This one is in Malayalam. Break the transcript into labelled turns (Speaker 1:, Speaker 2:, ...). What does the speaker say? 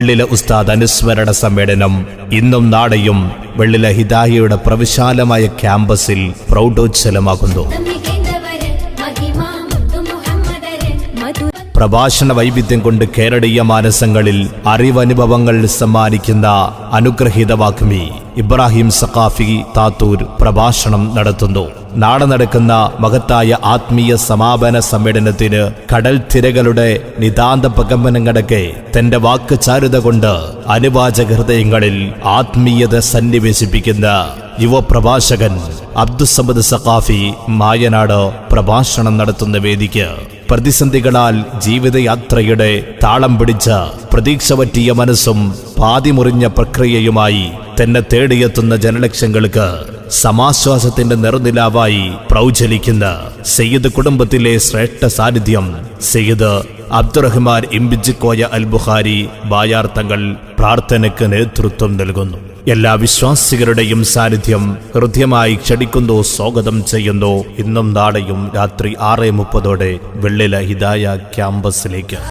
Speaker 1: വെള്ളില ഉസ്താദ് അനുസ്മരണ സമ്മേളനം ഇന്നും നാളെയും വെള്ളില ഹിദായയുടെ പ്രവിശാലമായ ക്യാമ്പസിൽ പ്രൗഢോജ്ജലമാകുന്നു പ്രഭാഷണ വൈവിധ്യം കൊണ്ട് കേരളീയ മാനസങ്ങളിൽ അറിവനുഭവങ്ങൾ സമ്മാനിക്കുന്ന അനുഗ്രഹീത വാഗ്മി. ഇബ്രാഹിം സഖാഫി താത്തൂർ പ്രഭാഷണം നടത്തുന്നു. നാളെ നടക്കുന്ന മഹത്തായ ആത്മീയ സമാപന സമ്മേളനത്തിന് കടൽ തിരകളുടെ നിതാന്ത പ്രകമ്പനങ്ങളൊക്കെ തന്റെ വാക്ക് ചാരുത കൊണ്ട് അനുവാചക ഹൃദയങ്ങളിൽ ആത്മീയത സന്നിവേശിപ്പിക്കുന്ന യുവപ്രഭാഷകൻ അബ്ദുസമദ് സഖാഫി മായനാട് പ്രഭാഷണം നടത്തുന്ന വേദിക്ക് പ്രതിസന്ധികളാൽ ജീവിതയാത്രയുടെ താളം പിടിച്ച പ്രതീക്ഷ പറ്റിയ മനസ്സും പാതിമുറിഞ്ഞ പ്രക്രിയയുമായി തന്നെ തേടിയെത്തുന്ന ജനലക്ഷങ്ങൾക്ക് സമാശ്വാസത്തിന്റെ നിറനിലാവായി പ്രൗചലിക്കുന്ന സയ്യിദ് കുടുംബത്തിലെ ശ്രേഷ്ഠ സാന്നിധ്യം സയ്യിദ് അബ്ദുറഹ്മാൻ ഇംബിജിക്കോയ അൽ ബുഖാരി ബായാർ തങ്ങൾ പ്രാർത്ഥനയ്ക്ക് നേതൃത്വം നൽകുന്നു. എല്ലാ വിശ്വാസികളുടെയും സാന്നിധ്യം ഹൃദ്യമായി ക്ഷണിക്കുന്നു സ്വാഗതം ചെയ്യുന്നു. ഇന്നും നാളെയും രാത്രി ആറ് മുപ്പതോടെ വെള്ളില ഹിദായ ക്യാമ്പസിലേക്ക്.